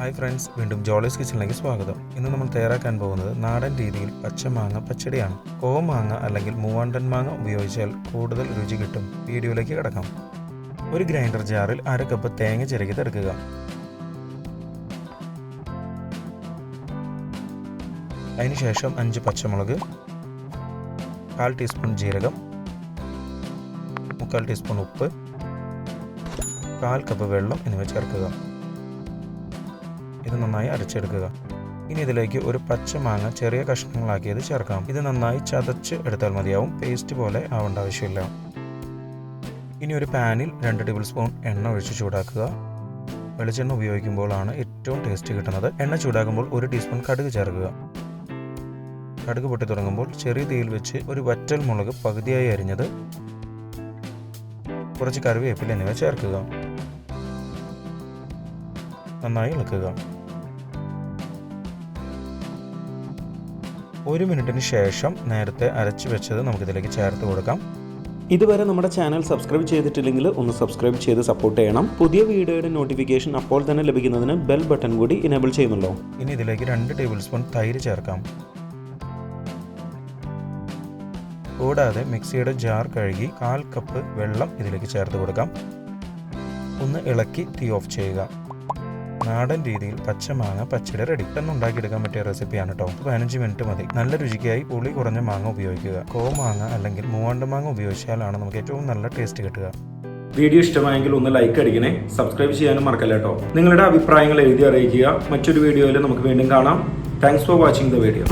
Hi friends വീണ്ടും ജോളീസ് കിച്ചണിലേക്ക് സ്വാഗതം. ഇന്ന് നമ്മൾ തയ്യാറാക്കാൻ പോകുന്നത് നാടൻ രീതിയിൽ പച്ചമാങ്ങ പച്ചടിയാണ്. കോമാങ്ങ അല്ലെങ്കിൽ മൂവാണ്ടൻ മാങ്ങ ഉപയോഗിച്ചാൽ കൂടുതൽ രുചി കിട്ടും. വീഡിയോയിലേക്ക് കിടക്കാം. ഒരു ഗ്രൈൻഡർ ജാറിൽ അര കപ്പ് തേങ്ങ ചിരകി തെടുക്കുക. അതിനുശേഷം അഞ്ച് പച്ചമുളക് കാൽ ടീസ്പൂൺ ജീരകം മുക്കാൽ ടീസ്പൂൺ ഉപ്പ് കാൽ കപ്പ് വെള്ളം എന്നിവ ചേർക്കുക. ഇത് നന്നായി അരച്ചെടുക്കുക. ഇനി ഇതിലേക്ക് ഒരു പച്ചമാങ്ങ ചെറിയ കഷ്ണങ്ങളാക്കിയത് ചേർക്കാം. ഇത് നന്നായി ചതച്ച് എടുത്താൽ മതിയാവും. പേസ്റ്റ് പോലെ ആവേണ്ട ആവശ്യമില്ല. ഇനി ഒരു പാനിൽ രണ്ട് ടേബിൾ സ്പൂൺ എണ്ണ ഒഴിച്ച് ചൂടാക്കുക. വെളിച്ചെണ്ണ ഉപയോഗിക്കുമ്പോഴാണ് ഏറ്റവും ടേസ്റ്റ് കിട്ടുന്നത്. എണ്ണ ചൂടാക്കുമ്പോൾ ഒരു ടീസ്പൂൺ കടുക് ചേർക്കുക. കടുക് പൊട്ടി തുടങ്ങുമ്പോൾ ചെറിയ തീയിൽ വെച്ച് ഒരു വറ്റൽ മുളക് പകുതിയായി അരിഞ്ഞത് കുറച്ച് കറിവേപ്പില എന്നിവ ചേർക്കുക. നന്നായി ഇളക്കുക ഒരു മിനിറ്റിന് ശേഷം നേരത്തെ അരച്ചു വെച്ചത് നമുക്കിതിലേക്ക് ചേർത്ത് കൊടുക്കാം. ഇതുവരെ നമ്മുടെ ചാനൽ സബ്സ്ക്രൈബ് ചെയ്തിട്ടില്ലെങ്കിൽ ഒന്ന് സബ്സ്ക്രൈബ് ചെയ്ത് സപ്പോർട്ട് ചെയ്യണം. പുതിയ വീഡിയോയുടെ നോട്ടിഫിക്കേഷൻ അപ്പോൾ തന്നെ ലഭിക്കുന്നതിന് ബെൽ ബട്ടൺ കൂടി ഇനേബിൾ ചെയ്യുന്നുണ്ടോ? ഇനി ഇതിലേക്ക് രണ്ട് ടേബിൾ സ്പൂൺ തൈര് ചേർക്കാം. കൂടാതെ മിക്സിയുടെ ജാർ കഴുകി കാൽ കപ്പ് വെള്ളം ഇതിലേക്ക് ചേർത്ത് കൊടുക്കാം. ഒന്ന് ഇളക്കി തീ ഓഫ് ചെയ്യുക. നാടൻ രീതിയിൽ പച്ചമാങ്ങ പച്ചടി റെഡി പെട്ടെന്ന് ഉണ്ടാക്കിയെടുക്കാൻ പറ്റിയ റെസിപ്പിയാണ് കേട്ടോ പതിനഞ്ച് മിനിറ്റ് മതി. നല്ല രുചിക്കായി പുളി കുറഞ്ഞ മാങ്ങ ഉപയോഗിക്കുക. കോമാങ്ങ അല്ലെങ്കിൽ മൂവാണ്ട് മാങ്ങ ഉപയോഗിച്ചാലാണ് നമുക്ക് ഏറ്റവും നല്ല ടേസ്റ്റ് കിട്ടുക. വീഡിയോ ഇഷ്ടമായെങ്കിൽ ഒന്ന് ലൈക്ക് അടിക്കണേ. സബ്സ്ക്രൈബ് ചെയ്യാനും മറക്കല്ല കേട്ടോ നിങ്ങളുടെ അഭിപ്രായങ്ങൾ എഴുതി അറിയിക്കുക. മറ്റൊരു വീഡിയോയിൽ നമുക്ക് വീണ്ടും കാണാം. Thanks for watching the video